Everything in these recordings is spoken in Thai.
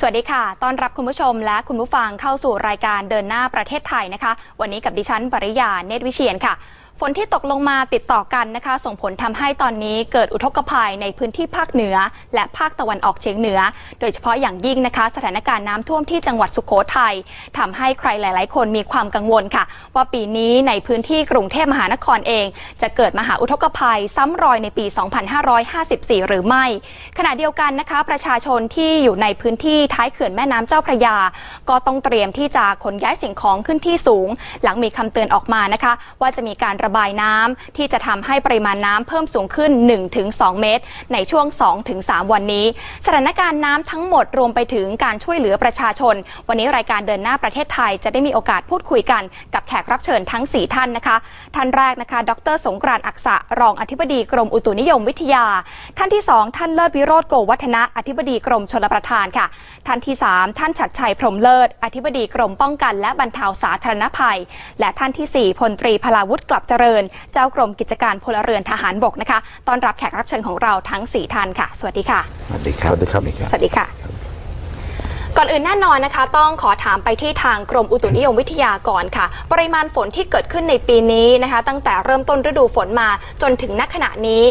สวัสดีค่ะ ต้อนรับคุณผู้ชมและคุณผู้ฟังเข้าสู่รายการเดินหน้าประเทศไทยนะคะ วันนี้กับดิฉันปริยา เนตรวิเชียนค่ะ ฝนที่ตกลงมาติดต่อกันนะคะ ส่งผลทำให้ตอนนี้เกิดอุทกภัยในพื้นที่ภาคเหนือ และภาคตะวันออกเฉียงเหนือ โดยเฉพาะอย่างยิ่งนะคะ สถานการณ์น้ำท่วมที่จังหวัดสุโขทัยทำให้ใครหลาย ๆ คนมีความกังวลค่ะ ว่าปีนี้ในพื้นที่กรุงเทพมหานครเอง จะเกิดมหาอุทกภัยซ้ำรอยในปี 2554 หรือไม่ ขณะเดียวกันนะคะ ประชาชนที่อยู่ในพื้นที่ท้ายเขื่อนแม่น้ำเจ้าพระยา ก็ต้องเตรียมที่จะขนย้ายสิ่งของขึ้นที่สูง หลังมีคำเตือนออกมานะคะ ว่าจะมีการระบายน้ำที่จะทำให้ปริมาณน้ำเพิ่มสูงขึ้น 1-2 เมตร ในช่วง 2-3 วันนี้ สถานการณ์น้ำทั้งหมดรวมไปถึงการช่วยเหลือประชาชน วันนี้รายการเดินหน้าประเทศไทยจะได้มีโอกาสพูดคุยกันกับแขกรับเชิญทั้ง 4 ท่านนะคะ ท่านแรกนะคะ ดร สงกรานต์อักษะรองอธิบดีกรมอุตุนิยมวิทยา ท่านที่ 2 ท่านเลิศวิโรธโกวัฒนะอธิบดีกรมชลประทานค่ะ ท่านที่ 3 ท่านฉัดชัยพรมเลิศ อธิบดีกรมป้องกัน และบรรเทาสาธารณภัย และท่านทีสี่4พลตรีพลาวุฒิกลับเจริญ เจ้ากรมกิจการพลเรือนทหารบกนะคะต้อนรับแขกรับเชิญของเราทั้ง 4ท่านค่ะ สวัสดีค่ะ สวัสดีครับ สวัสดีครับ สวัสดีค่ะ ก่อนอื่นแน่นอนนะคะ ต้องขอถามไปที่ทางกรมอุตุนิยมวิทยาก่อนค่ะ ปริมาณฝนที่เกิดขึ้นในปีนี้นะคะ ตั้งแต่เริ่มต้นฤดูฝนมาจนถึงณขณะนี้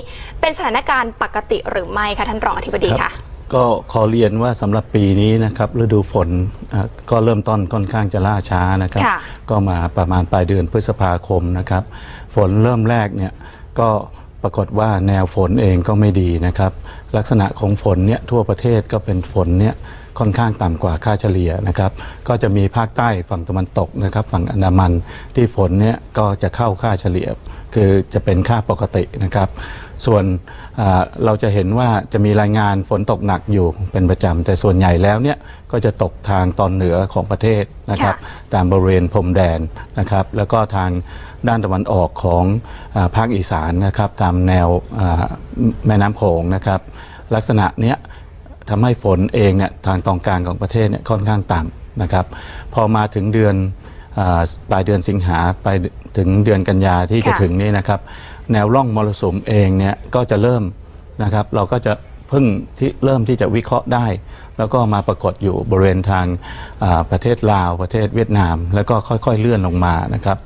เป็นสถานการณ์ปกติหรือไม่คะท่านรองอธิบดีค่ะ ก็ขอเรียนว่าสำหรับปีนี้นะครับฤดูฝนอะก็เริ่มต้นค่อนข้างจะล่าช้านะครับ ค่ะ ก็มาประมาณปลายเดือนพฤษภาคมนะครับ ฝนเริ่มแรกเนี่ยก็ปรากฏว่าแนวฝนเองก็ไม่ดีนะครับ ลักษณะของฝนเนี่ยทั่วประเทศก็เป็นฝนเนี่ย ค่อนข้างต่ำกว่าค่าเฉลี่ยนะครับ ก็จะมีภาคใต้ฝั่งตะวันตกนะครับ ฝั่งอันดามันที่ฝนเนี่ยก็จะเข้าค่าเฉลี่ย คือจะเป็นค่าปกตินะครับ ส่วนอ่าเราจะเห็นว่าจะมีรายงานฝนตกหนักอยู่เป็นประจำแต่ส่วนใหญ่แล้วเนี่ยก็จะตกทางตอนเหนือของประเทศนะครับ ตามบริเวณพรมแดนนะครับ แล้วก็ทางด้านตะวันออกของอาภาคอีสานนะครับ ตามแนวอ่าแม่น้ำโขงนะครับ ลักษณะเนี้ย ทำให้ฝนเองเนี่ยทางตอนกลางของประเทศเนี่ยค่อนข้างต่ำนะครับ พอมาถึงเดือนอปลายเดือนสิงหาไปถึงเดือนกันยาที่จะถึงนี่นะครับ แนวร่องมรสุมเองเนี่ยก็จะเริ่มนะครับ เราก็จะเพิ่งที่เริ่มที่จะวิเคราะห์ได้ แล้วก็มาปรากฏอยู่บริเวณทางประเทศลาว ประเทศเวียดนาม แล้วก็ค่อยๆเลื่อนลงมานะครับ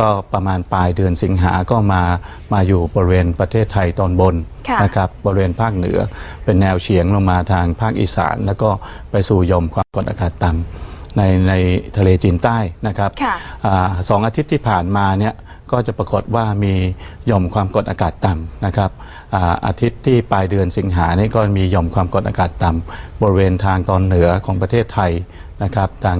ก็ประมาณปลายเดือนสิงหาก็มามาอยู่บริเวณประเทศไทยตอนบนค่ะนะครับบริเวณภาคเหนือ เป็นแนวเฉียงลงมาทางภาคอีสาน แล้วก็ไปสู่หย่อมความกดอากาศต่ำในในทะเลจีนใต้นะครับค่ะอาสองอาทิตย์ที่ผ่านมาเนี่ยก็จะปรากฏว่ามีหย่อมความกดอากาศต่ำนะครับอาอาทิตย์ที่ปลายเดือนสิงหานี่ก็มีหย่อมความกดอากาศต่ำบริเวณทางตอนเหนือของประเทศไทยนะครับทาง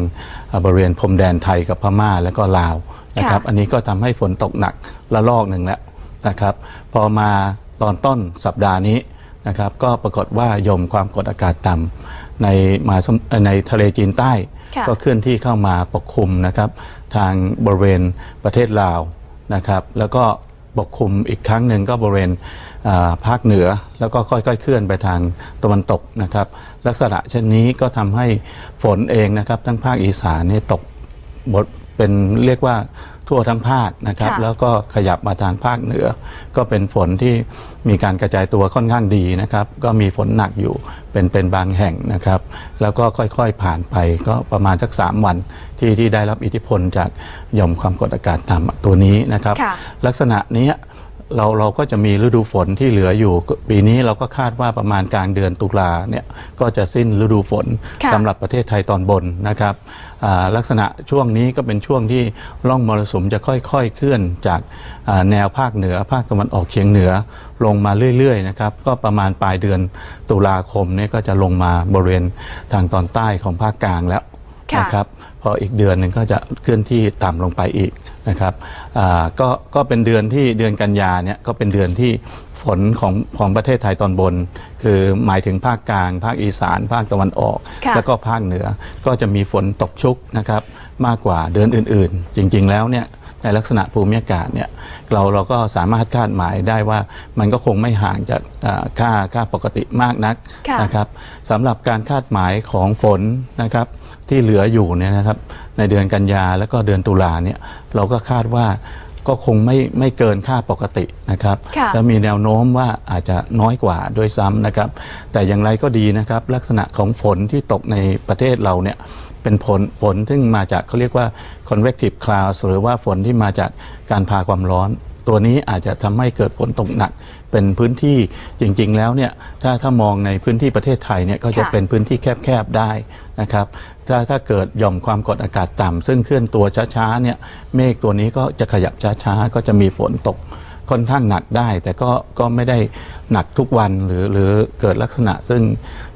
อ่าบริเวณพรมแดนไทยกับพม่าแล้วก็ลาว นะครับค่ะอันนี้ก็ทำให้ฝนตกหนักละลอกหนึ่งแล้วนะครับ พอมาตอนต้นสัปดาห์นี้นะครับ ก็ปรากฏว่าหย่อมความกดอากาศต่ำในมหาสมุทรเอ่อในทะเลจีนใต้ค่ะก็เคลื่อนที่เข้ามาปกคลุมนะครับ ทางบริเวณประเทศลาวนะครับ แล้วก็ปกคลุมอีกครั้งหนึ่งก็บริเวณอ่าภาคเหนือแล้วก็ค่อยๆ เคลื่อนไปทางตะวันตกนะครับ ลักษณะเช่นนี้ก็ทำให้ฝนเองนะครับ ทั้งภาคอีสานเนี่ยตกบท เป็นเรียกว่าทั่วทั้งภาคนะครับ ค่ะแล้วก็ขยับมาทางภาคเหนือ ก็เป็นฝนที่มีการกระจายตัวค่อนข้างดีนะครับ ก็มีฝนหนักอยู่เป็นเป็นบางแห่งนะครับ แล้วก็ค่อยๆผ่านไปก็ประมาณสัก 3 วันที่ที่ได้รับอิทธิพลจากหย่อมความกดอากาศต่ำตัวนี้นะครับ ค่ะ ลักษณะเนี้ย เราเราก็จะมีฤดูฝนที่เหลืออยู่ ปีนี้เราก็คาดว่าประมาณกลางเดือนตุลาเนี่ยก็จะสิ้นฤดูฝนค่ะสำหรับประเทศไทยตอนบนนะครับอ่าลักษณะช่วงนี้ก็เป็นช่วงที่ร่องมรสุมจะค่อยๆเคลื่อนจากอ่าแนวภาคเหนือภาคตะวันออกเฉียงเหนือลงมาเรื่อยๆนะครับก็ประมาณปลายเดือนตุลาคมเนี่ยก็จะลงมาบริเวณทางตอนใต้ของภาคกลางแล้วค่ะ นะครับพออีกเดือนหนึ่งก็จะเคลื่อนที่ต่ำลงไปอีกนะครับอ่าก็ก็เป็นเดือนที่เดือนกันยาเนี่ยก็เป็นเดือนที่ฝนของของประเทศไทยตอนบน คือหมายถึงภาคกลาง ภาคอีสาน ภาคตะวันออกค่ะแล้วก็ภาคเหนือก็จะมีฝนตกชุกนะครับมากกว่าเดือนอื่น ๆ จริง ๆ แล้วเนี่ยในลักษณะภูมิอากาศเนี่ยเราเราก็สามารถคาดหมายได้ว่ามันก็คงไม่ห่างจากอ่าค่าค่าปกติมากนักค่ะนะครับสำหรับการคาดหมายของฝนนะครับ ที่เหลืออยู่เนี่ยนะครับในเดือนกันยาแล้วก็เดือนตุลาเนี่ยเราก็คาดว่าก็คงไม่ไม่เกินค่าปกตินะครับค่ะแล้วมีแนวโน้มว่าอาจจะน้อยกว่าด้วยซ้ำนะครับ แต่อย่างไรก็ดีนะครับ ลักษณะของฝนที่ตกในประเทศเราเนี่ยเป็นฝนฝนซึ่งมาจากเขาเรียกว่า convective clouds หรือว่าฝนที่มาจากการพาความร้อน ตัวนี้อาจจะทำให้เกิดฝนตกหนัก เป็นพื้นที่จริง ๆ แล้วเนี่ยถ้าถ้ามองในพื้นที่ประเทศไทยเนี่ยก็จะค่ะเป็นพื้นที่แคบๆได้นะครับ ถ้าถ้าเกิดหย่อมความกดอากาศต่ำซึ่งเคลื่อนตัวช้าๆเนี่ยเมฆตัวนี้ก็จะขยับช้าๆ ก็จะมีฝนตกค่อนข้างหนักได้ แต่ก็ก็ไม่ได้หนักทุกวันหรือหรือเกิดลักษณะซึ่ง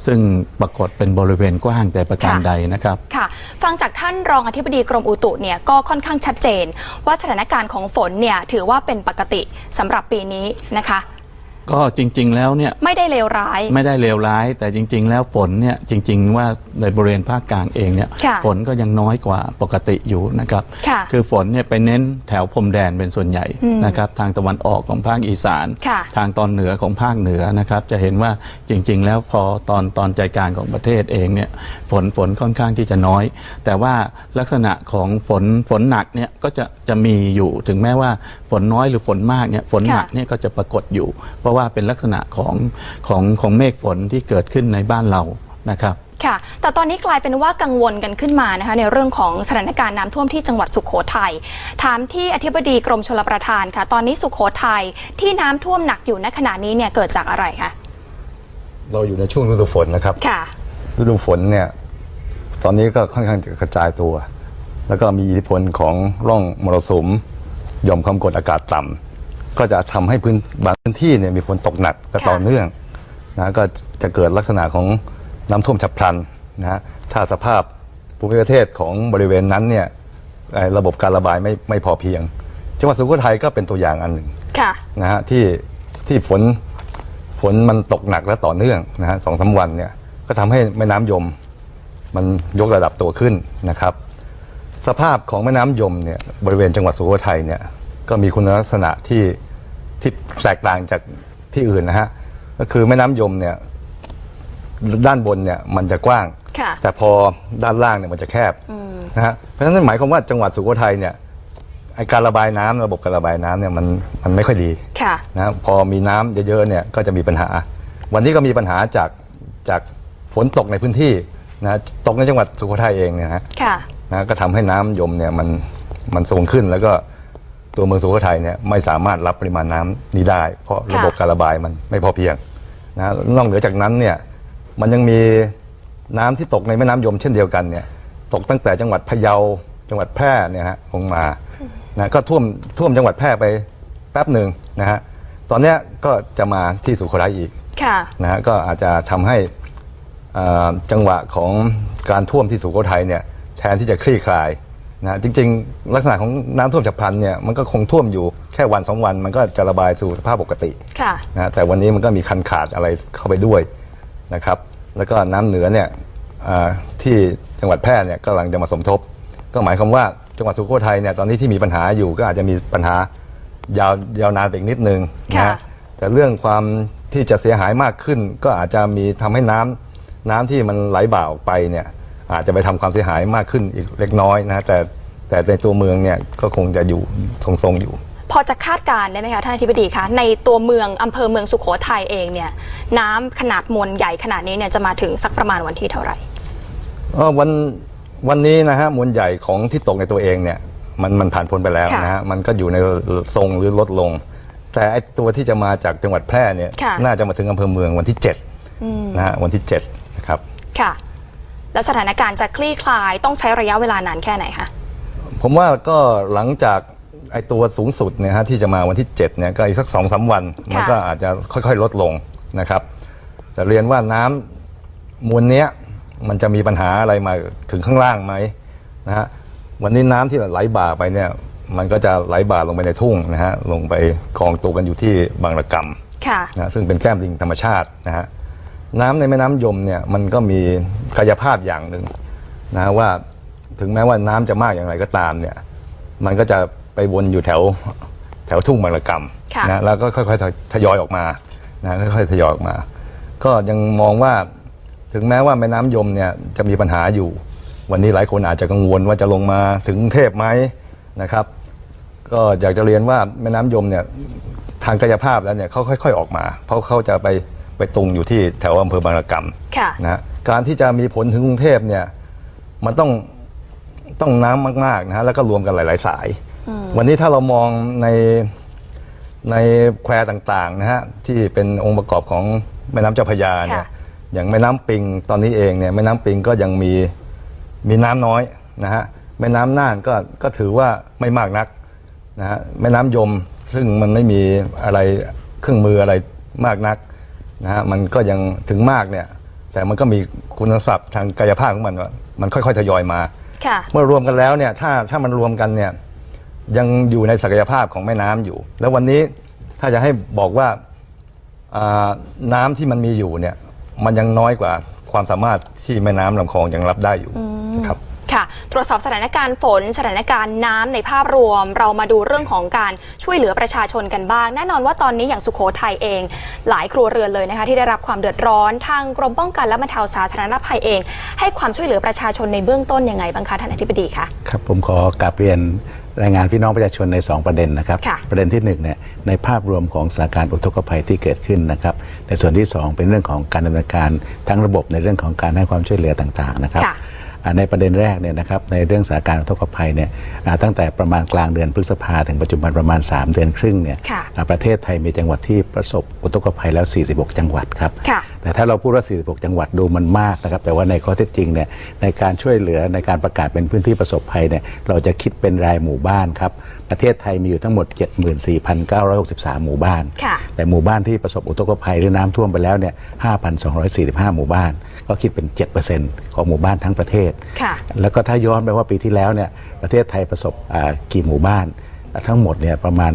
ซึ่งปรากฏเป็นบริเวณกว้างแต่ประการค่ะ ใดนะครับ ค่ะ ฟังจากท่านรองอธิบดีกรมอุตุเนี่ยก็ค่อนข้างชัดเจน ว่าสถานการณ์ของฝนเนี่ยถือว่าเป็นปกติสำหรับปีนี้นะคะ ก็จริง ๆ แล้วเนี่ยไม่ได้เลวร้าย ไม่ได้เลวร้าย แต่จริง ๆ แล้วฝนเนี่ยจริง ๆ ว่าในบริเวณภาคกลางเองเนี่ยค่ะฝนก็ยังน้อยกว่าปกติอยู่นะครับค่ะคือฝนเนี่ยไปเน้นแถวพรมแดนเป็นส่วนใหญ่อืมนะครับทางตะวันออกของภาคอีสาน ค่ะทางตอนเหนือของภาคเหนือนะครับจะเห็นว่าจริง ๆ แล้วพอตอนตอนใจกลางของประเทศเองเนี่ยฝนฝนค่อนข้างที่จะน้อย แต่ว่าลักษณะของฝนฝนหนักเนี่ยก็จะจะมีอยู่ถึงแม้ว่าฝนน้อยหรือฝนมากเนี่ยฝนหนักค่ะ เนี่ยก็จะปรากฏอยู่เพราะว่าเป็นลักษณะของของของเมฆฝนที่เกิดขึ้นในบ้านเรานะครับค่ะ แต่ตอนนี้กลายเป็นว่ากังวลกันขึ้นมานะคะในเรื่องของสถานการณ์น้ำท่วมที่จังหวัดสุขโขทัย ถามที่อธิบดีกรมชลประทานค่ะ ตอนนี้สุขโขทัยที่น้ำท่วมหนักอยู่ณขณะนี้เนี่ยเกิดจากอะไรคะ เราอยู่ในช่วงฤดูฝนนะครับ ค่ะ ฤดูฝนเนี่ย ตอนนี้ก็ค่อนข้างจะกระจายตัว แล้วก็มีอิทธิพลของร่องมรสุมหย่อมความกดอากาศต่ำ ก็จะทำให้พื้นบางพื้นที่เนี่ยมีฝนตกหนักและค่ะต่อเนื่องนะก็จะเกิดลักษณะของน้ำท่วมฉับพลันนะฮะถ้าสภาพภูมิประเทศของบริเวณนั้นเนี่ยไอ้ระบบการระบายไม่ไม่พอเพียง จังหวัดสุโขทัยก็เป็นตัวอย่างอันหนึ่ง ค่ะ นะฮะที่ที่ฝนฝนมันตกหนักและต่อเนื่องนะฮะสองสามวันเนี่ยก็ทำให้แม่น้ำยม มันยกระดับตัวขึ้นนะครับ สภาพของแม่น้ำยมเนี่ยบริเวณจังหวัดสุโขทัยเนี่ย ก็มีคุณลักษณะที่ที่แตกต่างจากที่อื่นนะฮะก็คือแม่น้ำยมเนี่ยด้านบนเนี่ยมันจะกว้าง ค่ะ แต่พอด้านล่างเนี่ยมันจะแคบอืมนะฮะเพราะฉะนั้นหมายความว่าจังหวัดสุโขทัยเนี่ยไอการระบายน้ำระบบการระบายน้ำเนี่ยมันมันไม่ค่อยดี ค่ะ นะพอมีน้ำเยอะๆเนี่ยก็จะมีปัญหา วันนี้ก็มีปัญหาจากจากฝนตกในพื้นที่นะตกในจังหวัดสุโขทัยเองเนี่ยนะค่ะ นะก็ทำให้น้ำยมเนี่ยมันมันสูงขึ้นแล้วก็ ตัวเมืองสุโขทัยเนี่ยไม่สามารถรับปริมาณน้ำนี้ได้ เพราะระบบการระบายมันไม่พอเพียงนะนอกเหนือจากนั้นเนี่ยมันยังมีน้ำที่ตกในแม่น้ำยมเช่นเดียวกันเนี่ยตกตั้งแต่จังหวัดพะเยาจังหวัดแพร่เนี่ยฮะลงมานะก็ท่วมท่วมจังหวัดแพร่ไปแป๊บหนึ่งนะฮะตอนเนี้ยก็จะมาที่สุโขทัยอีก ค่ะ นะฮะก็อาจจะทำให้เอ่อจังหวะของการท่วมที่สุโขทัยเนี่ยแทนที่จะคลี่คลาย นะจริง ๆ ลักษณะของน้ำท่วมฉับพลันเนี่ยมันก็คงท่วมอยู่แค่วันสองวัน มันก็จะระบายสู่สภาพปกติค่ะนะแต่วันนี้มันก็มีคันขาดอะไรเข้าไปด้วยนะครับ แล้วก็น้ำเหนือเนี่ยเอ่อที่จังหวัดแพร่เนี่ยกำลังจะมาสมทบ ก็หมายความว่าจังหวัดสุโขทัยเนี่ยตอนนี้ที่มีปัญหาอยู่ก็อาจจะมีปัญหายาวยาวนานไปอีกนิดนึงนะค่ะฮะแต่เรื่องความที่จะเสียหายมากขึ้น ก็อาจจะมีทำให้น้ำน้ำที่มันไหลบ่าออกไปเนี่ยอาจจะไปทำความเสียหายมากขึ้นอีกเล็กน้อยนะฮะแต่ แต่ในตัวเมืองเนี่ยก็คงจะอยู่ทรงๆอยู่ พอจะคาดการณ์ได้ไหมคะท่านอธิบดีคะในตัวเมืองอำเภอเมืองสุขโขทัยเองเนี่ยน้ำขนาดมวลใหญ่ขนาดนี้เนี่ยจะมาถึงสักประมาณวันที่เท่าไหร่เอ่อวันวันนี้นะฮะมวลใหญ่ของที่ตกในตัวเองเนี่ยมันมันผ่านพ้นไปแล้วค่ะนะฮะมันก็อยู่ในทรงหรือลดลง แต่ไอตัวที่จะมาจากจังหวัดแพร่เนี่ยค่ะน่าจะมาถึงอำเภอเมืองวันที่อืม7นะฮะวันที่7นะครับค่ะ แล้วสถานการณ์จะคลี่คลายต้องใช้ระยะเวลานานแค่ไหนคะ ผมว่าก็หลังจากไอตัวสูงสุดเนี่ยฮะที่จะมาวันที่7เนี่ยก็อีกสักสองสาวันมันก็อาจจะค่อยๆ ลดลงนะครับแต่เรียนว่าน้ำมวลเนี้ยมันจะมีปัญหาอะไรมาถึงข้างล่างไหมนะฮะวันนี้น้ำที่ไหลบ่าไปเนี่ยมันก็จะไหลบ่าลงไปในทุ่งนะฮะลงไปกองตัวกันอยู่ที่บางระกำค่ะนะซึ่งเป็นแก้มลิงธรรมชาตินะฮะน้ำในแม่น้ำยมเนี่ยมันก็มีกายภาพอย่างหนึ่งนะว่า ถึงแม้ว่าน้ำจะมากอย่างไรก็ตามเนี่ย มันก็จะไปวนอยู่แถวแถวทุ่งบางระกค่ะำนะแล้วก็ค่อยๆทยอยออกมานะค่อยๆทยอยออกมา ก็ยังมองว่าถึงแม้ว่าแม่น้ำยมเนี่ยจะมีปัญหาอยู่ วันนี้หลายคนอาจจะกังวลว่าจะลงมาถึงกรุงเทพไหมนะครับ ก็อยากจะเรียนว่าแม่น้ำยมเนี่ยทางกายภาพแล้วเนี่ยเขาค่อย ๆออกมา เพราะเขาจะไปไปตรงอยู่ที่แถวอำเภอบางระกำค่ะนะฮะการที่จะมีผลถึงกรุงเทพเนี่ยมันต้อง ต้องน้ำมากๆนะฮะแล้วก็รวมกันหลาย ๆ สาย วันนี้ถ้าเรามองในในแควต่างๆนะฮะที่เป็นองค์ประกอบของแม่น้ำเจ้าพระยาเนี่ยค่ะ อย่างแม่น้ำปิงตอนนี้เองเนี่ยแม่น้ำปิงก็ยังมีมีน้ำน้อยนะฮะแม่น้ำน่านก็ก็ถือว่าไม่มากนักนะฮะแม่น้ำยมซึ่งมันไม่มีอะไรเครื่องมืออะไรมากนักนะฮะมันก็ยังถึงมากเนี่ยแต่มันก็มีคุณสมบัติทางกายภาพของมันว่ามันค่อยๆทยอยมา ค่ะ เมื่อรวมกันแล้วเนี่ยถ้าถ้ามันรวมกันเนี่ยยังอยู่ในศักยภาพของแม่น้ำอยู่ แล้ววันนี้ถ้าจะให้บอกว่าอ่าน้ำที่มันมีอยู่เนี่ยมันยังน้อยกว่าความสามารถที่แม่น้ำลำคลองยังรับได้อยู่นะครับ ค่ะ ตรวจสอบสถานการณ์ฝน สถานการณ์น้ำในภาพรวม เรามาดูเรื่องของการช่วยเหลือประชาชนกันบ้าง แน่นอนว่าตอนนี้อย่างสุโขทัยเอง หลายครัวเรือนเลยนะคะที่ได้รับความเดือดร้อนทางกรมป้องกันและบรรเทาสาธารณภัยเอง ให้ความช่วยเหลือประชาชนในเบื้องต้นยังไงบ้างคะท่านอธิบดีคะครับผมขอกราบเรียนรายงานพี่น้องประชาชนใน 2 ประเด็นนะครับค่ะประเด็นที่1เนี่ยในภาพรวมของสถานการณ์อุทกภัยที่เกิดขึ้นนะครับในส่วนที่ 2 เป็นเรื่องของการดำเนินการทั้งระบบในเรื่องของการให้ความช่วยเหลือต่างๆนะครับค่ะอ่า ในประเด็นแรกเนี่ยนะครับในเรื่องสถานการณ์อุทกภัยเนี่ยอ่าตั้งแต่ประมาณกลางเดือนพฤษภาถึงปัจจุบันประมาณ 3 เดือนครึ่งเนี่ยค่ะอ่าประเทศไทยมีจังหวัดที่ประสบอุทกภัยแล้ว 46 จังหวัดครับค่ะแต่ถ้าเราพูดว่า 46 จังหวัดดูมันมากนะครับแต่ว่าในข้อเท็จจริงเนี่ยในการช่วยเหลือในการประกาศเป็นพื้นที่ประสบภัยเนี่ยเราจะคิดเป็นรายหมู่บ้านครับประเทศไทยมีอยู่ทั้งหมด 74,963 หมู่บ้านค่ะแต่หมู่บ้านที่ประสบอุทกภัยหรือน้ำท่วมไปแล้วเนี่ย5,245 หมู่บ้าน ก็คิดเป็น 7%ของหมู่บ้านทั้งประเทศค่ะแล้วก็ถ้าย้อนไปว่าปีที่แล้วเนี่ยประเทศไทยประสบอ่ากี่หมู่บ้านทั้งหมดเนี่ยประมาณ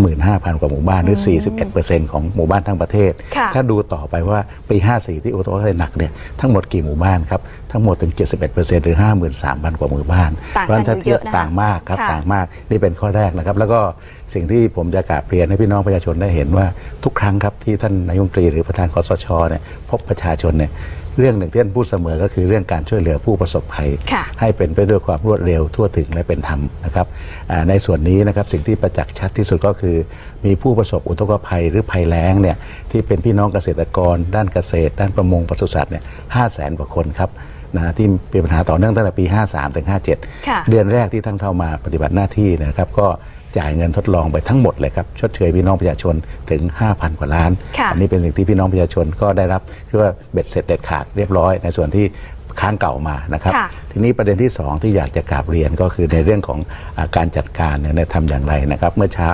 35,000 กว่าหมู่บ้านหรือ 41%ของหมู่บ้านทั้งประเทศค่ะถ้าดูต่อไปว่าปี 54 ที่อุทกภัยหนักเนี่ยทั้งหมดกี่หมู่บ้านครับ ทั้งหมดถึง 71%หรือ 53,000 กว่าหมู่บ้านต่างกันเพราะฉะนั้นถ้าเทียบเยอะนะคะต่างมากครับค่ะต่างมากนี่เป็นข้อแรกนะครับ แล้วก็สิ่งที่ผมจะกราบเรียนให้พี่น้องประชาชนได้เห็นว่าทุกครั้งครับที่ท่านนายกรัฐมนตรีหรือประธานคอสชเนี่ยพบประชาชนเนี่ยเรื่องหนึ่งที่ท่านพูดเสมอก็คือเรื่องการช่วยเหลือผู้ประสบภัยค่ะให้เป็นไปด้วยความรวดเร็วทั่วถึงและเป็นธรรมนะครับอ่าในส่วนนี้นะครับสิ่งที่ประจักษ์ชัดที่สุดก็คือ มีผู้ประสบอุทกภัยหรือภัยแล้งเนี่ยที่เป็นพี่น้องเกษตรกร ด้านเกษตร ด้านประมงปศุสัตว์เนี่ยห้าแสนกว่าคนครับ นะที่เป็นปัญหาต่อเนื่องตั้งแต่ปี 53ถึง57ค่ะเดือนแรกที่ท่านเข้ามาปฏิบัติหน้าที่เนยนะครับ ก็จ่ายเงินทดลองไปทั้งหมดเลยครับชดเชยพี่น้องประชาชนถึง 5,000 กว่าล้านค่ะอันี้เป็นสิ่งที่พี่น้องประชาชนก็ได้รับเรียกว่าเบ็ดเสร็จเด็ดขาดเรียบร้อย ในส่วนที่ ค้างเก่ามานะครับค่ะทีนี้ประเด็นที่ 2 ที่อยากจะกราบเรียนก็คือในเรื่องของอาการจัดการเนี่ยเนี่ยทำอย่างไรนะครับ เมื่อเช้า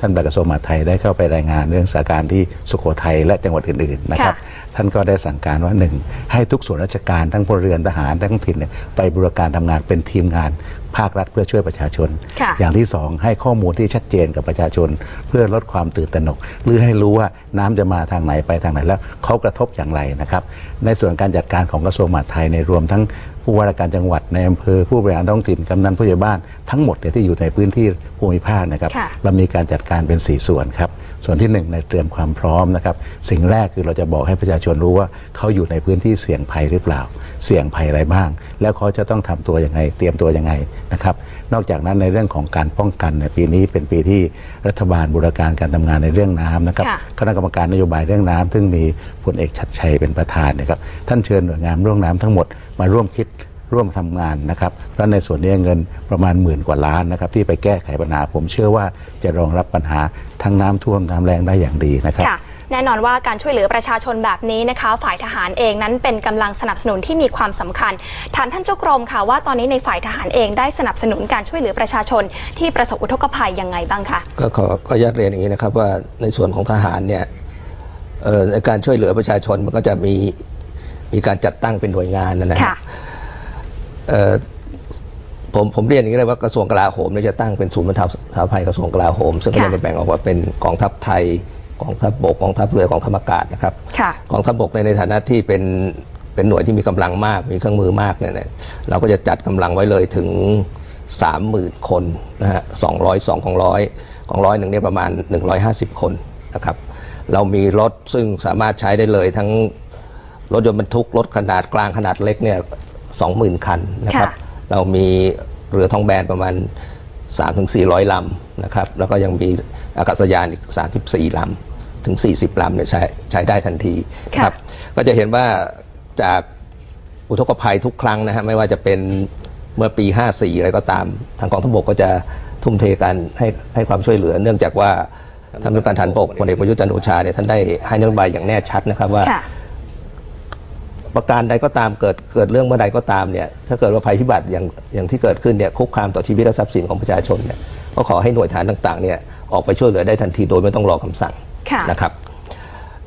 ท่านปลัดกระทรวงมหาดไทยได้เข้าไปรายงานเรื่องสถานการณ์ที่สุโขทัยและจังหวัดอื่นๆนะครับค่ะท่านก็ได้สั่งการว่าหนึ่งให้ทุกส่วนราชการทั้งพลเรือนทหารทั้งท้องถิ่นเนี่ยไปบริการทำงานเป็นทีมงาน ภาครัฐเพื่อช่วยประชาชนค่ะอย่างที่สองให้ข้อมูลที่ชัดเจนกับประชาชน เพื่อลดความตื่นตระหนก หรือให้รู้ว่าน้ำจะมาทางไหนไปทางไหนแล้วเขากระทบอย่างไรนะครับ ในส่วนการจัดการของกระทรวงมหาดไทยในรวมทั้ง ผู้ว่าราชการจังหวัดในอำเภอผู้บริหารท้องถิ่นกำนันผู้ใหญ่บ้านทั้งหมดเนี่ยที่อยู่ในพื้นที่ภูมิภาคนะครับค่ะเรามีการจัดการเป็น 4 ส่วนครับ ส่วนที่1ในเตรียมความพร้อมนะครับสิ่งแรกคือเราจะบอกให้ประชาชนรู้ว่าเขาอยู่ในพื้นที่เสี่ยงภัยหรือเปล่า เสี่ยงภัยอะไรบ้าง แล้วเขาจะต้องทำตัวยังไง เตรียมตัวยังไงนะครับนอกจากนั้นในเรื่องของการป้องกันเนี่ยปีนี้เป็นปีที่รัฐบาลบูรการการทำงานในเรื่องน้ำนะครับค่ะคณะกรรมการนโยบายเรื่องน้ำซึ่งมีพลเอกชัดชัยเป็นประธานนะครับท่านเชิญหน่วยงานเรื่องน้ำทั้งหมดมาร่วมคิดร่วมทำงานนะครับแล้วในส่วนนี้เงินประมาณหมื่นกว่าล้านนะครับที่ไปแก้ไขปัญหาผมเชื่อว่าจะรองรับปัญหาทั้งน้ำท่วมน้ำแรงได้อย่างดีนะครับค่ะ แน่นอนว่าการช่วยเหลือประชาชนแบบนี้นะคะ ฝ่ายทหารเองนั้นเป็นกำลังสนับสนุนที่มีความสำคัญ ถามท่านเจ้ากรมค่ะว่าตอนนี้ในฝ่ายทหารเองได้สนับสนุนการช่วยเหลือประชาชนที่ประสบอุทกภัยยังไงบ้างคะก็ขอขออนุญาตเรียนอย่างนี้นะครับว่าในส่วนของทหารเนี่ยเอ่อในการช่วยเหลือประชาชนมันก็จะมีมีการจัดตั้งเป็นหน่วยงานนะนะค่ะเอ่อผมผมเรียนอย่างนี้เลยว่ากระทรวงกลาโหมเนี่ยจะตั้งเป็นศูนย์บรรเทาสาธารณภัยกระทรวงกลาโหม ซึ่งก็ค่ะจะแบ่งออกว่าเป็นกองทัพไทย กองทัพบกกองทัพเรือกองทัพอากาศนะครับค่ะกองทัพบกในในฐานะที่เป็นเป็นหน่วยที่มีกำลังมากมีเครื่องมือมากเนี่ยนะเราก็จะจัดกำลังไว้เลยถึง 30,000 คนนะฮะ200 2ของร้อยของร้อยหนึ่งเนี่ยประมาณ 150 คนนะครับเรามีรถซึ่งสามารถใช้ได้เลยทั้งรถยนต์บรรทุกรถขนาดกลางขนาดเล็กเนี่ย20,000คันนะครับค่ะเรามีเรือท้องแบนประมาณ 3-400ลำ นะครับแล้วก็ยังมีอากาศยานอีก 34ลำถึง 40ลำเนี่ยใช้ใช้ได้ทันทีนะครับก็จะเห็นว่าจากอุทกภัยทุกครั้งนะฮะไม่ว่าจะเป็นเมื่อปี 54 อะไรก็ตาม ทางกองทัพบกก็จะทุ่มเทการให้ให้ความช่วยเหลือ เนื่องจากว่าท่านผู้การฐานบกพลเอกประยุทธ์จันทร์โอชาเนี่ยท่านได้ให้นโยบายอย่างแน่ชัดนะครับว่าค่ะประการใดก็ตามเกิดเกิดเรื่องเมื่อใดก็ตามเนี่ยถ้าเกิดว่าภัยพิบัติอย่างอย่างที่เกิดขึ้นเนี่ยคุกคามต่อชีวิตและทรัพย์สินของประชาชนเนี่ย ก็ขอให้หน่วยฐานต่างๆเนี่ยออกไปช่วยเหลือได้ทันทีโดยไม่ต้องรอคำสั่งค่ะนะครับ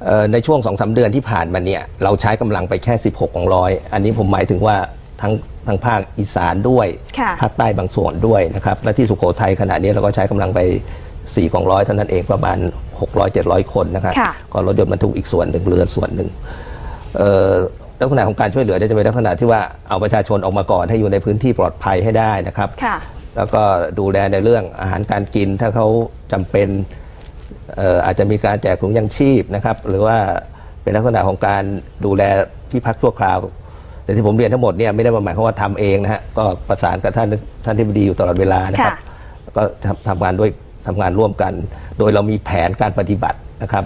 เอ่อในช่วงสองสาเดือนที่ผ่านมาเนี่ยเราใช้กำลังไปแค่ 16กองร้อยอันนี้ผมหมายถึงว่าทั้งทั้งภาคอีสานด้วยค่ะภาคใต้บางส่วนด้วยนะครับและที่สุโขทัยขณะนี้เราก็ใช้กำลังไป4กองร้อยเท่านั้นเองประมาณ 600-700 คนนะครับค่ะก็รถยนต์บรรทุกอีกส่วนหนึ่งเรือส่วนหนึ่งเอ่อลักษณะของการช่วยเหลือเนี่ยจะเป็นลักษณะที่ว่าเอาประชาชนออกมาก่อนให้อยู่ในพื้นที่ปลอดภัยให้ได้นะครับค่ะ แล้วก็ดูแลในเรื่องอาหารการกิน ถ้าเขาจำเป็นเอ่ออาจจะมีการแจกถุงยังชีพนะครับ หรือว่าเป็นลักษณะของการดูแลที่พักชั่วคราว แต่ที่ผมเรียนทั้งหมดเนี่ยไม่ได้หมายความว่าทำเองนะฮะก็ประสานกับท่านท่านที่บดีอยู่ตลอดเวลานะครับค่ะก็ทำทำงานด้วยทำงานร่วมกัน โดยเรามีแผนการปฏิบัตินะครับ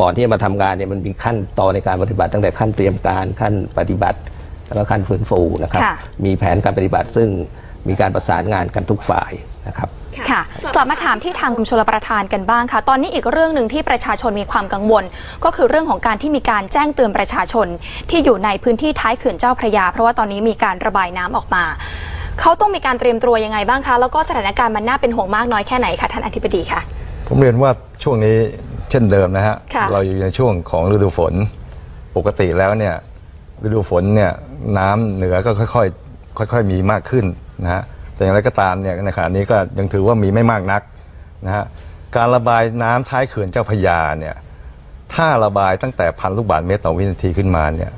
ก่อนที่จะมาทำงานเนี่ยมันมีขั้นตอนในการปฏิบัติ ตั้งแต่ขั้นเตรียมการขั้นปฏิบัติ แล้วก็ขั้นฟื้นฟูนะครับค่ะมีแผนการปฏิบัติซึ่ง มีการประสานงานกันทุกฝ่ายนะครับ ค่ะกลับมาถามที่ทางกรมชลประทานกันบ้างค่ะ ตอนนี้อีกเรื่องหนึ่งที่ประชาชนมีความกังวล ก็คือเรื่องของการที่มีการแจ้งเตือนประชาชน ที่อยู่ในพื้นที่ท้ายเขื่อนเจ้าพระยา เพราะว่าตอนนี้มีการระบายน้ำออกมา เขาต้องมีการเตรียมตัวยังไงบ้างคะ แล้วก็สถานการณ์มันน่าเป็นห่วงมากน้อยแค่ไหนคะท่านอธิบดีคะผมเรียนว่าช่วงนี้เช่นเดิมนะฮะค่ะเราอยู่ในช่วงของฤดูฝนปกติแล้วเนี่ยฤดูฝนเนี่ยน้ำเหนือก็ค่อยๆค่อยๆมีมากขึ้น นะฮะแต่อย่างไรก็ตามเนี่ยในขณะนี้ก็ยังถือว่ามีไม่มากนักนะฮะการระบายน้ำท้ายเขื่อนเจ้าพระยาเนี่ยถ้าระบายตั้งแต่พันลูกบาศก์เมตรต่อวินาทีขึ้นมาเนี่ย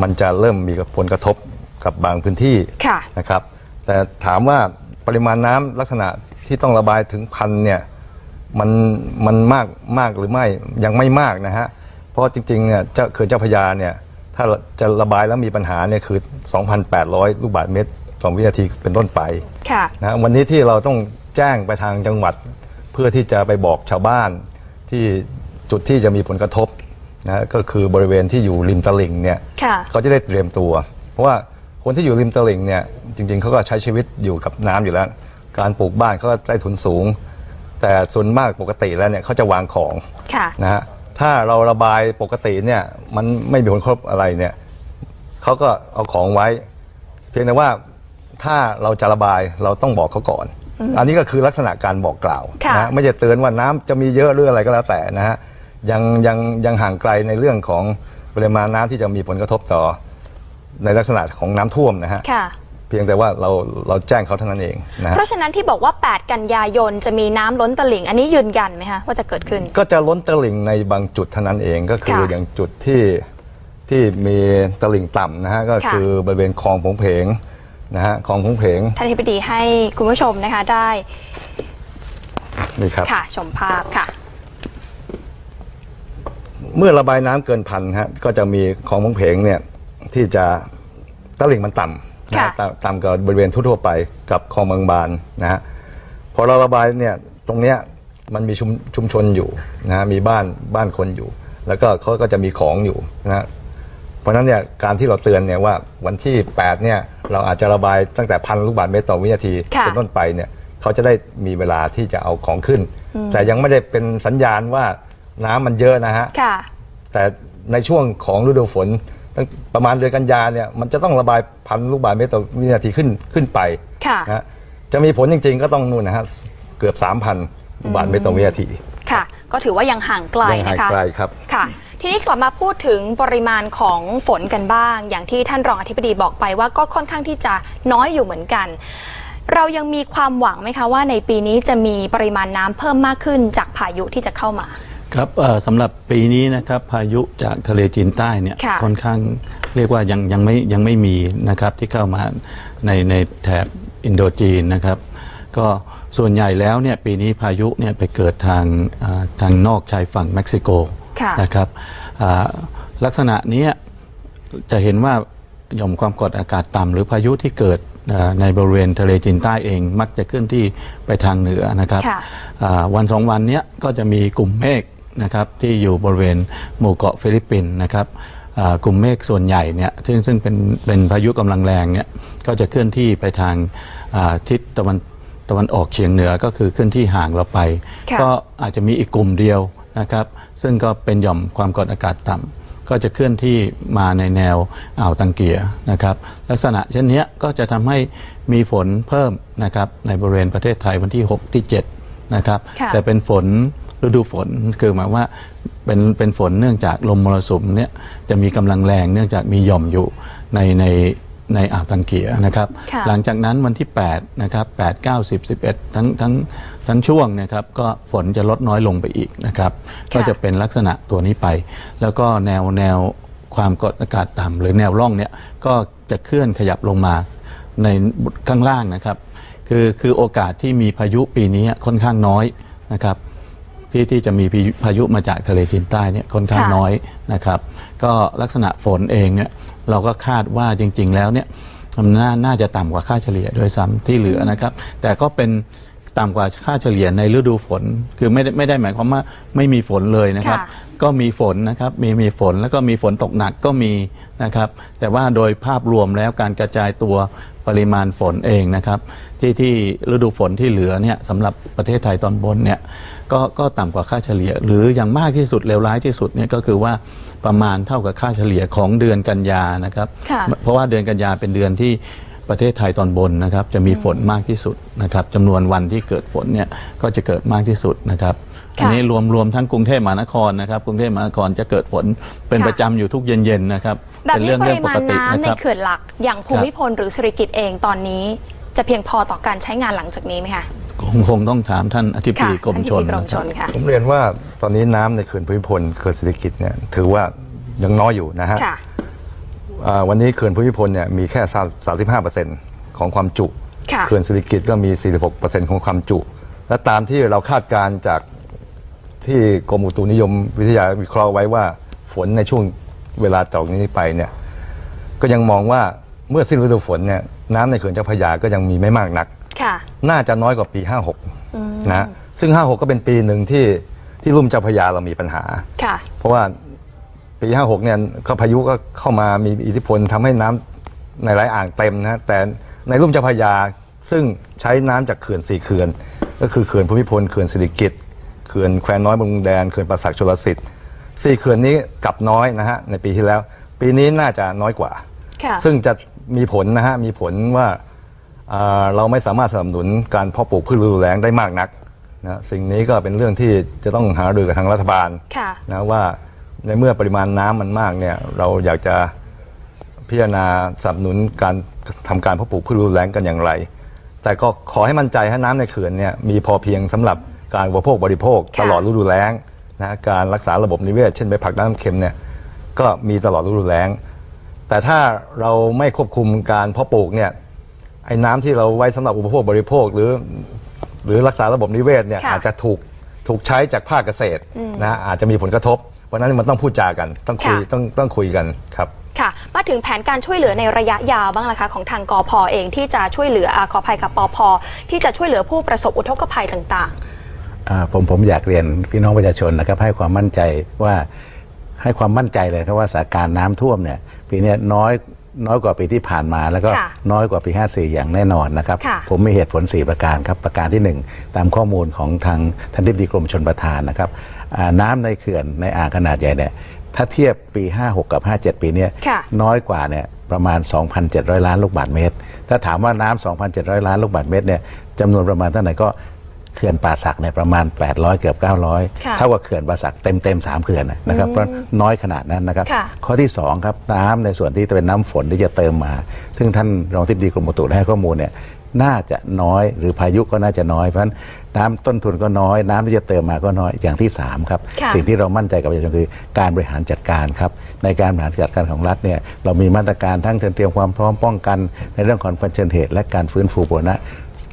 มันจะเริ่มมีผลกระทบกับบางพื้นที่ค่ะนะครับแต่ถามว่าปริมาณน้ำลักษณะที่ต้องระบายถึงพันเนี่ยมันมันมากมากหรือไม่ยังไม่มากนะฮะเพราะจริงๆเนี่ยเจ้าเขื่อนเจ้าพระยาเนี่ยถ้าจะระบายแล้วมีปัญหาเนี่ยคือ 2,800 ลูกบาศก์เมตร ต่อวินาทีเป็นต้นไปค่ะนะวันนี้ที่เราต้องแจ้งไปทางจังหวัด เพื่อที่จะไปบอกชาวบ้านที่จุดที่จะมีผลกระทบนะก็คือบริเวณที่อยู่ริมตลิ่งเนี่ยค่ะเขาจะได้เตรียมตัว เพราะว่าคนที่อยู่ริมตลิ่งเนี่ยจริง ๆเขาก็ใช้ชีวิตอยู่กับน้ำอยู่แล้ว การปลูกบ้านเขาก็ได้ทุนสูง แต่ส่วนมากปกติแล้วเนี่ยเขาจะวางของค่ะนะฮะถ้าเราระบายปกติเนี่ยมันไม่มีผลกระทบอะไรเนี่ยเขาก็เอาของไว้ เพียงแต่ว่า ถ้าเราจะระบายเราต้องบอกเขาก่อน อันนี้ก็คือลักษณะการบอกกล่าวค่ะนะไม่ใช่เตือนว่าน้ำจะมีเยอะหรืออะไรก็แล้วแต่นะฮะยังยังยังห่างไกลในเรื่องของปริมาณน้ำที่จะมีผลกระทบต่อ ในลักษณะของน้ำท่วมนะฮะค่ะเพียงแต่ว่าเราเราแจ้งเขาเท่านั้นเองนะฮะเพราะฉะนั้นที่บอกว่า 8 กันยายนจะมีน้ำล้นตลิ่ง อันนี้ยืนยันไหมคะว่าจะเกิดขึ้น ก็จะล้นตลิ่งในบางจุดเท่านั้นเองก็คือค่ะอย่างจุดที่ที่มีตลิ่งต่ำนะฮะก็ค่ะคือบริเวณคลองผงเพง นะฮะคลองผงเพงท่านอธิบดีให้คุณผู้ชมนะคะได้นี่ครับค่ะชมภาพค่ะ เมื่อระบายน้ำเกินพันฮะก็จะมีคลองผงเพงเนี่ยที่จะตลิ่งมันต่ำนะค่ะฮะต่ำต่ำกับบริเวณทั่วๆไปกับคลองบางบานนะฮะพอเราระบายเนี่ยตรงเนี้ยมันมีชุมชุมชนอยู่นะฮะมีบ้านบ้านคนอยู่ แล้วก็เขาก็จะมีของอยู่นะฮะ เพราะฉะนั้นเนี่ยการที่เราเตือนเนี่ยว่าวันที่8เนี่ยเราอาจจะระบายตั้งแต่พันลูกบาศก์เมตรต่อวินาทีค่ะ เป็นต้นไปเนี่ยเขาจะได้มีเวลาที่จะเอาของขึ้น แต่ยังไม่ได้เป็นสัญญาณว่าน้ำมันเยอะนะฮะ ค่ะ แต่ในช่วงของฤดูฝนตั้งประมาณเดือนกันยาเนี่ยมันจะต้องระบายพันลูกบาศก์เมตรต่อวินาทีขึ้นขึ้นไปค่ะนะฮะจะมีผลจริงๆ ก็ต้องนู่นนะฮะเกือบ 3,000 ลูกบาศก์เมตรต่อวินาทีค่ะ ก็ถือว่ายังห่างไกลยังห่างนะคะ ไกลครับ ค่ะ ทีนี้กลับมาพูดถึงปริมาณของฝนกันบ้าง อย่างที่ท่านรองอธิบดีบอกไปว่าก็ค่อนข้างที่จะน้อยอยู่เหมือนกัน เรายังมีความหวังไหมคะว่าในปีนี้จะมีปริมาณน้ำเพิ่มมากขึ้นจากพายุที่จะเข้ามา ครับเอ่อสำหรับปีนี้นะครับพายุจากทะเลจีนใต้เนี่ยค่ะ ค่อนข้างเรียกว่ายังยังไม่ยังไม่มีนะครับที่เข้ามาในในแถบอินโดจีนนะครับ ก็ส่วนใหญ่แล้วเนี่ยปีนี้พายุเนี่ยไปเกิดทางอ่าทางนอกชายฝั่งเม็กซิโกค่ะ นะครับอ่าลักษณะเนี้ยจะเห็นว่าหย่อมความกดอากาศต่ำหรือพายุที่เกิดเอ่อในบริเวณทะเลจีนใต้เองมักจะเคลื่อนที่ไปทางเหนือนะครับค่ะอ่าวันสองวันเนี้ยก็จะมีกลุ่มเมฆนะครับที่อยู่บริเวณหมู่เกาะฟิลิปปินส์นะครับอ่ากลุ่มเมฆส่วนใหญ่เนี่ยซึ่งซึ่งเป็นเป็นพายุกำลังแรงเนี่ยก็จะเคลื่อนที่ไปทางอ่าทิศตะวันตะวันออกเฉียงเหนือก็คือเคลื่อนที่ห่างเราไปค่ะก็อาจจะมีอีกกลุ่มเดียวนะครับ ซึ่งก็เป็นหย่อมความกดอากาศต่ำก็จะเคลื่อนที่มาในแนวอ่าวตังเกียนะครับ ลักษณะเช่นเนี้ยก็จะทำให้มีฝนเพิ่มนะครับในบริเวณประเทศไทยวันที่ 6 ที่ 7 นะครับค่ะแต่เป็นฝนฤดูฝนคือหมายว่าเป็นเป็นฝนเนื่องจากลมมรสุมเนี่ยจะมีกำลังแรงเนื่องจากมีหย่อมอยู่ในในในอ่าวตังเกียนะครับค่ะหลังจากนั้นวันที่8นะครับ8 9 10 11 ทั้งทั้ง ทั้งช่วงนะครับก็ฝนจะลดน้อยลงไปอีกนะครับก็จะเป็นลักษณะตัวนี้ไป แล้วก็แนวแนวความกดอากาศต่ำหรือแนวร่องเนี่ยก็จะเคลื่อนขยับลงมาในข้างล่างนะครับ คือคือโอกาสที่มีพายุปีนี้ค่อนข้างน้อยนะครับที่ที่จะมีพายุพายุมาจากทะเลจีนใต้เนี่ยค่อนข้างค่ะน้อยนะครับ ก็ลักษณะฝนเองเนี่ยเราก็คาดว่าจริง ๆ แล้วเนี่ยมันนาน่าจะต่ำกว่าค่าเฉลี่ยด้วยซ้ำที่เหลือนะครับ แต่ก็เป็น ต่ำกว่าค่าเฉลี่ยในฤดูฝน คือไม่ได้ไม่ได้หมายความว่าไม่มีฝนเลยนะครับ ค่ะก็มีฝนนะครับมีมีฝนแล้วก็มีฝนตกหนักก็มีนะครับ แต่ว่าโดยภาพรวมแล้วการกระจายตัวปริมาณฝนเองนะครับ ที่ที่ฤดูฝนที่เหลือเนี่ยสำหรับประเทศไทยตอนบนเนี่ยก็ก็ต่ำกว่าค่าเฉลี่ย หรืออย่างมากที่สุดเลวร้ายที่สุดเนี่ยก็คือว่าประมาณเท่ากับค่าเฉลี่ยของเดือนกันยานะครับ ค่ะ เพราะว่าเดือนกันยาเป็นเดือนที่ ประเทศไทยตอนบนนะครับจะมีฝนมากที่สุดนะครับจำนวนวันที่เกิดฝนเนี่ยก็จะเกิดมากที่สุดนะครับค่ะอันนี้รวมรวมทั้งกรุงเทพมหานครนะครับกรุงเทพมหานครจะเกิดฝนเป็นค่ะประจำอยู่ทุกเย็นๆนะครับแบบเป็นนี้เรื่องปเรื่องริปมากณติน้ำนะในครับเขื่อนหลักอย่างภูมิพลหรือสิริกิตเองตอนนี้ จะเพียงพอต่อการใช้งานหลังจากนี้ไหมคะคงคงต้องถามท่านอธิบค่ะดีกรมชนท่านอธิบดีกรมนะชครับนค่ะผมเรียนว่าตอนนี้น้ำในเขื่อนภูมิพลเขื่อนศิริกิติ์เนี่ยถือว่ายังน้อยอยู่นะฮะค่ะอ่า วันนี้เขื่อนภูมิพลเนี่ยมีแค่ 35%ของความจุค่ะเขื่อนศิริกิติ์ก็มี 46%ของความจุ และตามที่เราคาดการณ์จากที่กรมอุตุนิยมวิทยาวิเคราะห์ไว้ว่าฝนในช่วงเวลาต่อจากนี้ไปเนี่ยก็ยังมองว่าเมื่อสิ้นฤดูฝนเนี่ยน้ำในเขื่อนเจ้าพระยาก็ยังมีไม่มากนักค่ะน่าจะน้อยกว่าปี 56 นะ ซึ่ง 56 ก็เป็นปีหนึ่งที่ที่ลุ่มเจ้าพระยาเรามีปัญหาค่ะเพราะว่า ปี56เนี่ยก็พายุก็เข้ามามีอิทธิพลทำให้น้ำในหลายอ่างเต็มนะแต่ในลุ่มเจ้าพระยาซึ่งใช้น้ำจากเขื่อนสี่เขื่อน ก็คือเขื่อนภูมิพลเขื่อนสิริกิติ์เขื่อนแควน้อยบางแดนเขื่อนประสักชลสิทธิ์สี่เขื่อนนี้กลับน้อยนะฮะในปีที่แล้ว ปีนี้น่าจะน้อยกว่าค่ะซึ่งจะมีผลนะฮะมีผลว่าอ่าเราไม่สามารถสนับสนุนการเพาะปลูกพืชฤดูแล้งได้มากนักนะสิ่งนี้ก็เป็นเรื่องที่จะต้องหารือกับทางรัฐบาลค่ะนะว่า ในเมื่อปริมาณน้ำมันมากเนี่ยเราอยากจะพิจารณาสนับสนุนการทำการเพาะปลูกพืชฤดูแล้งกันอย่างไร แต่ก็ขอให้มั่นใจให้น้ำในเขื่อนเนี่ยมีพอเพียงสำหรับการอุปโภคบริโภคค่ะตลอดฤดูแล้งนะการรักษาระบบนิเวศ เช่นใบผักน้ำเค็มเนี่ยก็มีตลอดฤดูแล้ง แต่ถ้าเราไม่ควบคุมการเพาะปลูกเนี่ยไอ้น้ำที่เราไว้สำหรับอุปโภคบริโภคหรือ หรือรักษาระบบนิเวศเนี่ยค่ะอาจจะถูกถูกใช้จากภาคเกษตรนะอาจจะมีผลกระทบ เพราะฉะนั้นมันต้องพูดจากันต้องคุยค่ะ ต้องต้องคุยกันครับ ค่ะ มาถึงแผนการช่วยเหลือในระยะยาวบ้างละคะ ของทางกอพอเองที่จะช่วยเหลืออาขออภัยกับปอพที่จะช่วยเหลือผู้ประสบอุทกภัยต่างอ่าผมผมอยากเรียนพี่น้องประชาชนนะครับให้ความมั่นใจว่าให้ความมั่นใจเลยครับว่าสถานการณ์น้ำท่วมเนี่ยปีเนี้ยน้อยน้อยกว่าปีที่ผ่านมา แล้วก็ค่ะน้อยกว่าปี 54 อย่างแน่นอนนะครับ ค่ะ ผมมีเหตุผล 4 ประการครับประการทีหนึ่1 ตามข้อมูลของทางท่านทิบดีกรมชนประทานนะครับ อ่าน้ำในเขื่อนในอ่างขนาดใหญ่เนี่ยถ้าเทียบปี 56 กับ 57 ปีเนี้ยค่ะน้อยกว่าเนี่ยประมาณ 2,700 ล้านลูกบาศก์เมตร ถ้าถามว่าน้ำ2,700 ล้านลูกบาศก์เมตรเนี่ยจำนวนประมาณเท่าไหร่ก็เขื่อนป่าสักเนี่ยประมาณ 800 เกือบค่ะ900 เท่ากับเขื่อนป่าสักเต็มเต็มๆสามเขื่อนนะครับเพราะน้อยขนาดนั้นนะครับค่ะข้อที่ 2 ครับน้ำในส่วนที่จะเป็นน้ำฝนที่จะเติมมา ซึ่งท่านรองทิบดีกรมอุตุได้ให้ข้อมูลเนี่ย น่าจะน้อยหรือพายุก็น่าจะน้อยเพราะฉะนั้นน้ำต้นทุนก็น้อย น้ำที่จะเติมมาก็น้อยอย่างที่สามครับ ค่ะ สิ่งที่เรามั่นใจกับประชาชนคือการบริหารจัดการครับ ในการบริหารจัดการของรัฐเนี่ยเรามีมาตรการทั้งเตรียมความพร้อมป้องกัน ในเรื่องของเผชิญเหตุและการฟื้นฟูบูรณะ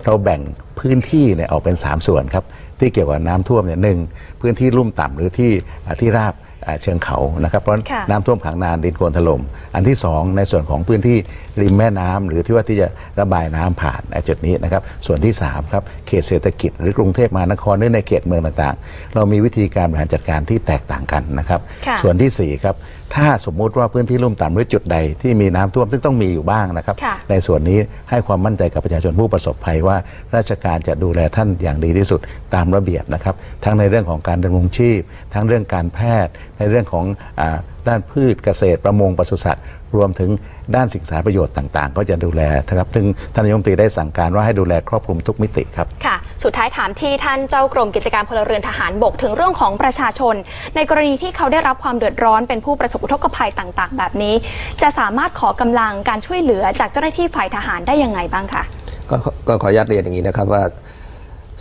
เราแบ่งพื้นที่เนี่ยออกเป็น 3 ส่วนครับ ที่เกี่ยวกับน้ำท่วมเนี่ยหนึ่งพื้นที่ลุ่มต่ำหรือที่อ่าที่ราบอ่า เชิงเขานะครับเพราะค่ะน้ำท่วมขังนานดินโคลนถล่มอันที่สองในส่วนของพื้นที่ริมแม่น้ำหรือที่ว่าที่จะระบายน้ำผ่านในจุดนี้นะครับส่วนที่สามครับเขตเศรษฐกิจหรือกรุงเทพมหานครหรือในเขตเมืองต่างๆ เรามีวิธีการบริหารจัดการที่แตกต่างกันนะครับค่ะส่วนที่สี่ครับ ถ้าสมมุติว่าพื้นที่ลุ่มต่ำหรือจุดใดที่มีน้ำท่วมซึ่งต้องมีอยู่บ้างนะครับค่ะในส่วนนี้ให้ความมั่นใจกับประชาชนผู้ประสบภัยว่า ราชการจะดูแลท่านอย่างดีที่สุดตามระเบียบนะครับ ทั้งในเรื่องของการดำรงชีพ ทั้งเรื่องการแพทย์ ในเรื่องของอาด้านพืชเกษตรประมงปศุสัตว์ รวมถึงด้านสิ่งสาธารณประโยชน์ต่างๆ ก็จะดูแลนะครับซึ่งท่านนายกรัฐมนตรีได้สั่งการว่าให้ดูแลครอบคลุมทุกมิติครับ ค่ะ สุดท้ายถามที่ท่านเจ้ากรมกิจการพลเรือนทหารบกถึงเรื่องของประชาชน ในกรณีที่เขาได้รับความเดือดร้อนเป็นผู้ประสบอุทกภัยต่างๆ แบบนี้ จะสามารถขอกำลังการช่วยเหลือจากเจ้าหน้าที่ฝ่ายทหารได้ยังไงบ้างคะก็ก็ขออนุญาตเรียนอย่างนี้นะครับว่า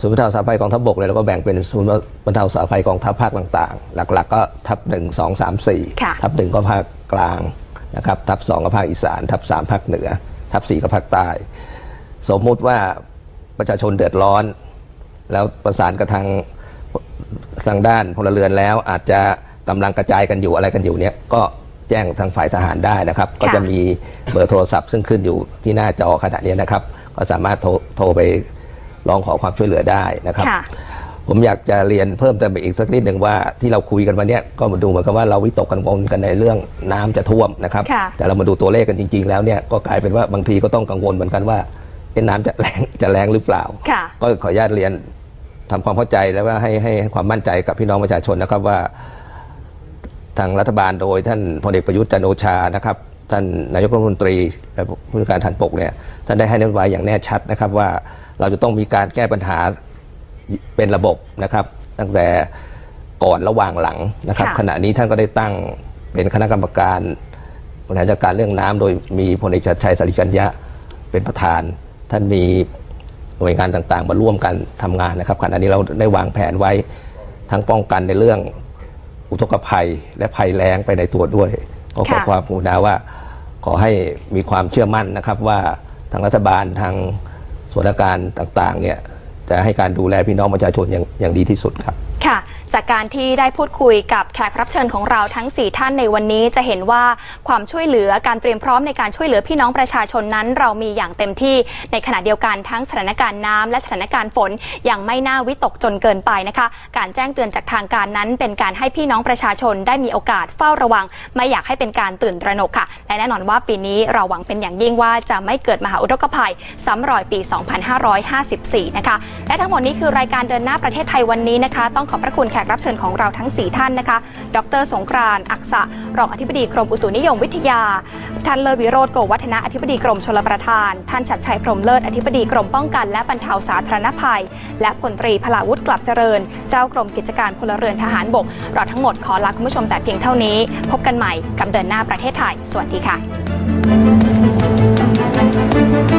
ศูนย์บรรเทาสาธารณภัยกองทัพบกเนี่ยเราก็แบ่งเป็นศูนย์บรรเทาสาธารณภัยกองทัพภาคต่างๆ หลัก ๆ ก็ทัพหนึ่งสองสามสี่ค่ะทัพหนึ่งก็ภาคกลาง นะครับทัพสองก็ภาคอีสาน ทัพสามภาคเหนือ ทัพสี่ก็ภาคใต้ สมมุติว่าประชาชนเดือดร้อน แล้วประสานกับทางทางด้านพลเรือนแล้วอาจจะกำลังกระจายกันอยู่อะไรกันอยู่เนี่ยก็แจ้งทางฝ่ายทหารได้นะครับ ก็จะมีเบอร์โทรศัพท์ ซึ่งขึ้นอยู่ที่หน้าจอขณะนี้นะครับ ก็สามารถโทรโทรไปร้องขอความช่วยเหลือได้นะครับค่ะ ผมอยากจะเรียนเพิ่มเติมไปอีกสักนิดหนึ่งว่าที่เราคุยกันวันเนี้ยก็มาดูเหมือนกับว่าเราวิตกกังวลกันในเรื่องน้ำจะท่วมนะครับค่ะแต่เรามาดูตัวเลขกันจริง ๆ แล้วเนี่ยก็กลายเป็นว่าบางทีก็ต้องกังวลเหมือนกันว่าเอ๊ะน้ำจะแรงจะแรงหรือเปล่าค่ะก็ขออนุญาตเรียนทำความเข้าใจแล้วว่าให้ให้ให้ความมั่นใจกับพี่น้องประชาชนนะครับว่า ทางรัฐบาลโดยท่านพลเอกประยุทธ์จันทร์โอชานะครับ ท่านนายกรัฐมนตรีและผู้ว่าการฐานปกเนี่ยท่านได้ให้นโยบายอย่างแน่ชัดนะครับว่าเราจะต้องมีการแก้ปัญหา เป็นระบบนะครับ ตั้งแต่ก่อนระหว่างหลังนะครับค่ะขณะนี้ท่านก็ได้ตั้งเป็นคณะกรรมการบริหารจัดการเรื่องน้ำโดยมีพลเอกชัดชัยสาริกัญญะเป็นประธาน ท่านมีหน่วยงานต่างๆ มาร่วมกันทำงานนะครับขณะนี้เราได้วางแผนไว้ทั้งป้องกันในเรื่องอุทกภัยและภัยแล้งไปในตัวด้วยก็ขอค่ะความกรุณาว่าขอให้มีความเชื่อมั่นนะครับว่าทางรัฐบาลทางส่วนราชการต่างๆเนี่ย จะให้การดูแลพี่น้องประชาชนอย่างอย่างดีที่สุดครับค่ะจากการที่ได้พูดคุยกับแขกรับเชิญของเราทั้ง 4 ท่านในวันนี้จะเห็นว่าความช่วยเหลือการเตรียมพร้อมในการช่วยเหลือพี่น้องประชาชนนั้นเรามีอย่างเต็มที่ในขณะเดียวกันทั้งสถานการณ์น้ำและสถานการณ์ฝนยังไม่น่าวิตกจนเกินไปนะคะ การแจ้งเตือนจากทางการนั้น เป็นการให้พี่น้องประชาชนได้มีโอกาสเฝ้าระวัง ไม่อยากให้เป็นการตื่นตระหนกค่ะ และแน่นอนว่าปีนี้เราหวังเป็นอย่างยิ่งว่าจะไม่เกิดมหาอุทกภัยซ้ำรอยปี 2554 นะคะ และทั้งหมดนี้คือรายการเดินหน้าประเทศไทยวันนี้นะคะ ต้องขอบพระคุณขกรับเชิญของเราทั้ง 4 ท่านนะคะ ดรสงกรานต์อักษะ รองอธิบดีกรมอุตุนิยมวิทยา ท่านเลิศวิโรธโกวัฒนะอธิบดีกรมชลประทาน ท่านชัดชัยพรมเลิศอธิบดีกรมป้องกัน และบรรเทาสาธารณภัย และพลตรีพลาวุฒิกลับเจริญ เจ้ากรมกิจการพลเรือนทหารบก เราทั้งหมดขอลาคุณผู้ชมแต่เพียงเท่านี้ พบกันใหม่กับเดินหน้าประเทศไทย สวัสดีค่ะ